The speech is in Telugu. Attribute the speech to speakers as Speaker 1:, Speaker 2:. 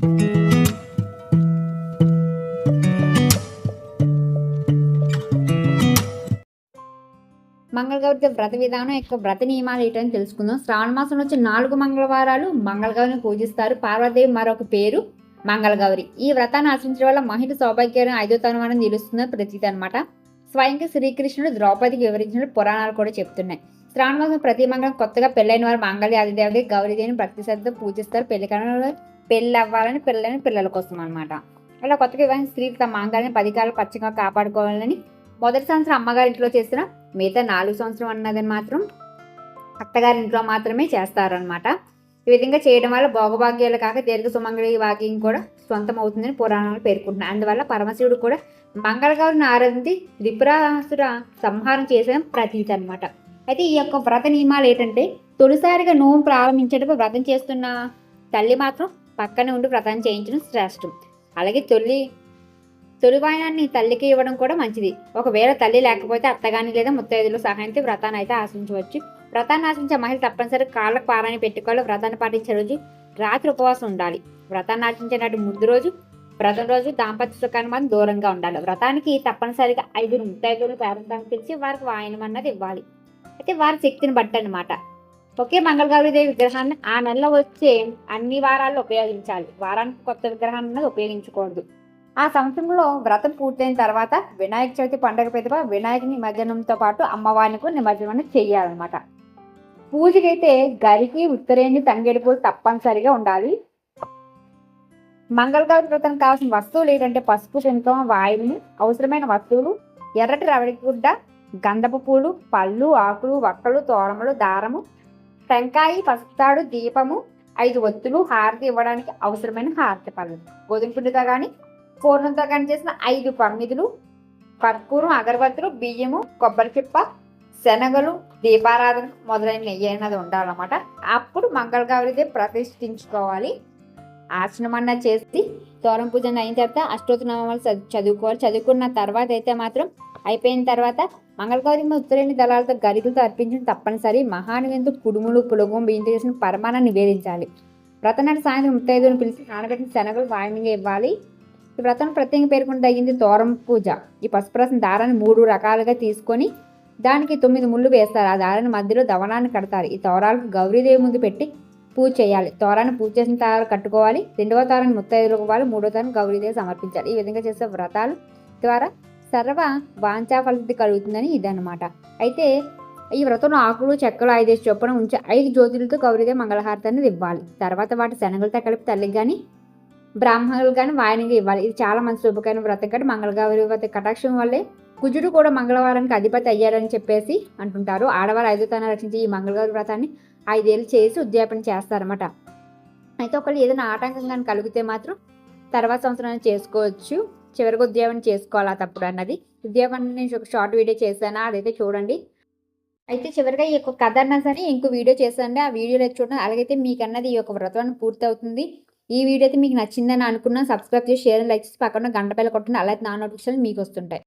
Speaker 1: మంగళగౌరి వ్రత విధానం యొక్క వ్రత నియమాలు ఏంటని తెలుసుకుందాం. శ్రావణ మాసంలో వచ్చే నాలుగు మంగళవారాలు మంగళగౌరిని పూజిస్తారు. పార్వతీదేవి మరొక పేరు మంగళగౌరి. ఈ వ్రతాన్ని ఆచరించడం వల్ల మహిళ సౌభాగ్యం ఐదో తనమని నిలుస్తున్న ప్రతీతి అనమాట స్వయంగా శ్రీకృష్ణుడు ద్రౌపదికి వివరించిన పురాణాలు కూడా చెప్తున్నాయి. శ్రావణ మాసం ప్రతి మంగళం కొత్తగా పెళ్ళైన వారు మంగళ ఆదిదేవతకి గౌరీదేవిని భక్తి శ్రద్ధ పూజిస్తారు. పెళ్ళి పెళ్ళి అవ్వాలని పిల్లలని పిల్లల కోసం అనమాట అలా కొత్తగా వివాహం స్త్రీలు తమ మాంగాల్ని పదికాలు పచ్చగా కాపాడుకోవాలని మొదటి సంవత్సరం అమ్మగారి ఇంట్లో చేసిన మిగతా నాలుగు సంవత్సరం అన్నదని మాత్రం అత్తగారి ఇంట్లో మాత్రమే చేస్తారనమాట ఈ విధంగా చేయడం వల్ల భోగభాగ్యాలు కాక దీర్ఘ సుమంగళి భాగ్యం కూడా సొంతం అవుతుందని పురాణాలు పేర్కొంటున్నాయి. అందువల్ల పరమశివుడు కూడా మంగళగౌరిని ఆరాధించి త్రిపురాసుర సంహారం చేసిన ప్రతీతి అనమాట అయితే ఈ యొక్క వ్రత నియమాలు ఏంటంటే తొలిసారిగా నోము ప్రారంభించేటప్పుడు వ్రతం చేస్తున్న తల్లి మాత్రం పక్కనే ఉండి వ్రతం చేయించడం శ్రేష్టం. అలాగే తొలి తొలివాయనాన్ని తల్లికి ఇవ్వడం కూడా మంచిది. ఒకవేళ తల్లి లేకపోతే అత్తగాని లేదా ముత్తైదుల సహాయంతో వ్రతాన్ని అయితే ఆశించవచ్చు. వ్రతాన్ని ఆశించే మహిళ తప్పనిసరి కాళ్ళకు పారాన్ని పెట్టుకోవాలి. వ్రతాన్ని పాటించే రోజు రాత్రి ఉపవాసం ఉండాలి. వ్రతాన్ని ఆశించే నాటి ముందు రోజు వ్రతం రోజు దాంపత్య సుఖాన్ని మనం దూరంగా ఉండాలి. వ్రతానికి తప్పనిసరిగా ఐదుగురు ముత్తైదులు పేరంతాన్ని పిలిచి వారికి వాయనం అన్నది ఇవ్వాలి. అయితే వారి శక్తిని బట్టి అనమాట ఒకే మంగళగౌరీదేవి విగ్రహాన్ని ఆ నెలలో వచ్చే అన్ని వారాల్లో ఉపయోగించాలి. వారానికి కొత్త విగ్రహాన్ని అన్నది ఉపయోగించకూడదు ఆ సంవత్సరంలో వ్రతం పూర్తయిన తర్వాత వినాయక చవితి పండగ ప్రతిభ వినాయక నిమజ్జనంతో పాటు అమ్మవారిని కూడా నిమజ్జనం చేయాలన్నమాట. పూజకైతే గరికి ఉత్తరేణి తంగేడి పూలు తప్పనిసరిగా ఉండాలి. మంగళగౌరి వ్రతం కావాల్సిన వస్తువులు ఏంటంటే పసుపు కుంకుమ వాయువులు అవసరమైన వస్తువులు ఎర్రటి రవడి గుడ్డ గంధపు పూలు పళ్ళు ఆకులు వక్కలు తోరములు దారము టెంకాయ పసుపుతాడు దీపము ఐదు ఒత్తులు హారతి ఇవ్వడానికి అవసరమైన హారతి పళ్ళు. గోధుమ పిండితో కానీ పూర్ణంతో కానీ చేసిన ఐదు పమ్మిదులు కర్పూరం అగరబత్తులు బియ్యము కొబ్బరి చిప్ప శనగలు దీపారాధన మొదలైన నెయ్యి అనేది ఉండాలన్నమాట. అప్పుడు మంగళగౌరిదే ప్రతిష్ఠించుకోవాలి. అన్న చేసి తోరం పూజ అయిన తర్వాత అష్టోత్తనామాలు చదువుకోవాలి. చదువుకున్న తర్వాత అయితే మాత్రం అయిపోయిన తర్వాత మంగళగౌరి ఉత్తరేణి దళాలతో గరికలతో అర్పించడం తప్పనిసరి. మహానివేంతో కుడుములు పులుగు బియ్యంతో చేసిన పరమాన్ని నివేదించాలి. వ్రతనాడు సాయంత్రం ముత్తైదుని పిలిచి నానబెట్టిన శనగలు వాయునిగా ఇవ్వాలి. ఈ వ్రతం ప్రత్యేక పేర్కొని తగ్గింది తోరం పూజ. ఈ పసుపురసం దారాన్ని మూడు రకాలుగా తీసుకొని దానికి తొమ్మిది ముళ్ళు వేస్తారు. ఆ దారాన్ని మధ్యలో దవనాన్ని కడతారు. ఈ తోరాలకు గౌరీదేవి ముందు పెట్టి పూజ చేయాలి. తోరాన్ని పూజ చేసిన తారాలు కట్టుకోవాలి. రెండవ తారాన్ని ముత్తైదులకు ఇవ్వాలి. మూడో తారాన్ని గౌరీదేవి సమర్పించాలి. ఈ విధంగా చేసే వ్రతాలు ద్వారా సర్వ వాంఛాఫలితి కలుగుతుందని ఇదన్నమాట. అయితే ఈ వ్రతంలో ఆకులు చెక్కలు ఐదేసి చొప్పున ఉంచి ఐదు జ్యోతులతో గౌరీదేవి మంగళహారతి అనేది ఇవ్వాలి. తర్వాత వాటి శనగలతో కలిపి తల్లికి కానీ బ్రాహ్మణులు కానీ వాయనగా ఇవ్వాలి. ఇది చాలా మంచి శుభకరమైన వ్రతం కాబట్టి మంగళగౌరి వ్రత కటాక్షం వల్లే కుజుడు కూడా మంగళవారానికి అధిపతి అయ్యాడని చెప్పేసి అంటుంటారు. ఆడవారు ఐదు తన రక్షించి ఈ మంగళగౌరి వ్రతాన్ని ఐదేళ్ళు చేసి ఉద్యాపన చేస్తారన్నమాట. అయితే ఒకళ్ళు ఏదైనా ఆటంకం కానీ కలిగితే మాత్రం తర్వాత సంవత్సరం చేసుకోవచ్చు. చివరికి ఉద్యోగం చేసుకోవాలా తప్పుడు అన్నది. ఉద్యోగం నేను ఒక షార్ట్ వీడియో చేశాను? అదైతే చూడండి. అయితే చివరిగా ఈ యొక్క కథ అన్నా సరే ఇంకో వీడియో చేశానండి ఆ వీడియోలో చూడండి. అలాగైతే మీకు అన్నది ఈ యొక్క వ్రతం పూర్తి అవుతుంది ఈ వీడియో అయితే మీకు నచ్చిందని అనుకున్నా సబ్స్క్రైబ్ చేసి షేర్ లైక్ చేసి పక్కన గంట బెల్ కొట్టండి. అలా అయితే నా నోటిఫికేషన్ మీకు వస్తుంటాయి.